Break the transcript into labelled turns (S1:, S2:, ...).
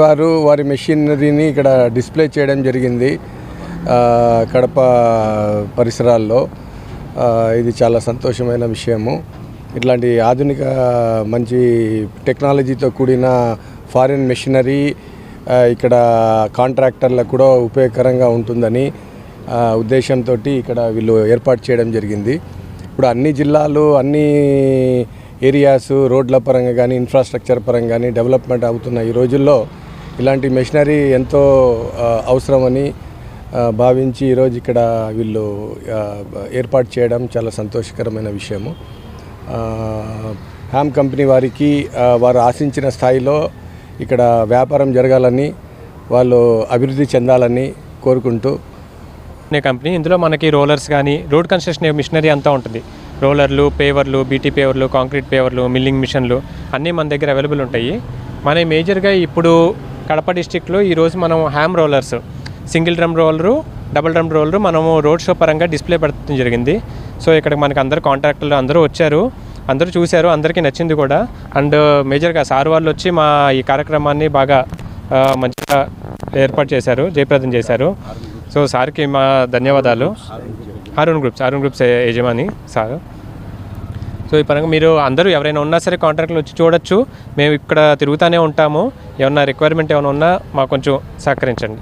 S1: వారు వారి మెషినరీని ఇక్కడ డిస్ప్లే చేయడం జరిగింది కడప పరిసరాల్లో. ఇది చాలా సంతోషమైన విషయము. ఇట్లాంటి ఆధునిక మంచి టెక్నాలజీతో కూడిన ఫారిన్ మెషినరీ ఇక్కడ కాంట్రాక్టర్లకు కూడా ఉపయోగకరంగా ఉంటుందని ఉద్దేశంతో ఇక్కడ వీళ్ళు ఏర్పాటు చేయడం జరిగింది. ఇప్పుడు అన్ని జిల్లాలు అన్ని ఏరియాస్ రోడ్ల పరంగా కానీ ఇన్ఫ్రాస్ట్రక్చర్ పరంగా కానీ డెవలప్మెంట్ అవుతున్న ఈ రోజుల్లో ఇలాంటి మెషినరీ ఎంతో అవసరమని భావించి ఈరోజు ఇక్కడ వీళ్ళు ఏర్పాటు చేయడం చాలా సంతోషకరమైన విషయము. హ్యామ్ కంపెనీ వారికి వారు ఆశించిన స్థాయిలో ఇక్కడ వ్యాపారం జరగాలని వాళ్ళు అభివృద్ధి చెందాలని కోరుకుంటూ.
S2: కంపెనీ ఇందులో మనకి రోలర్స్ కానీ రోడ్ కన్స్ట్రక్షన్ మిషనరీ అంతా ఉంటుంది. రోలర్లు పేవర్లు బీటీ పేవర్లు కాంక్రీట్ పేవర్లు మిల్లింగ్ మిషన్లు అన్నీ మన దగ్గర అవైలబుల్ ఉంటాయి. మన మేజర్గా ఇప్పుడు కడప డిస్టిక్లో ఈరోజు మనం Hamm rollers single drum roller double drum roller మనము రోడ్ షో పరంగా డిస్ప్లే పెట్టడం జరిగింది. సో ఇక్కడ మనకు అందరు కాంట్రాక్టర్లు అందరూ వచ్చారు. అందరూ చూశారు అందరికీ నచ్చింది కూడా. అండ్ మేజర్గా సార్ వాళ్ళు వచ్చి మా ఈ కార్యక్రమాన్ని బాగా మంచిగా ఏర్పాటు చేశారు జయప్రదం చేశారు. సో సార్కి మా ధన్యవాదాలు. అరుణ్ గ్రూప్స్ అరుణ్ గ్రూప్స్ యజమాని సార్. సో ఈ పరంగా మీరు అందరూ ఎవరైనా ఉన్నా సరే కాంట్రాక్ట్లు వచ్చి చూడొచ్చు. మేము ఇక్కడ తిరుగుతూనే ఉంటాము. ఏమన్నా రిక్వైర్మెంట్ ఏమైనా ఉన్నా మాకు కొంచెం సహకరించండి.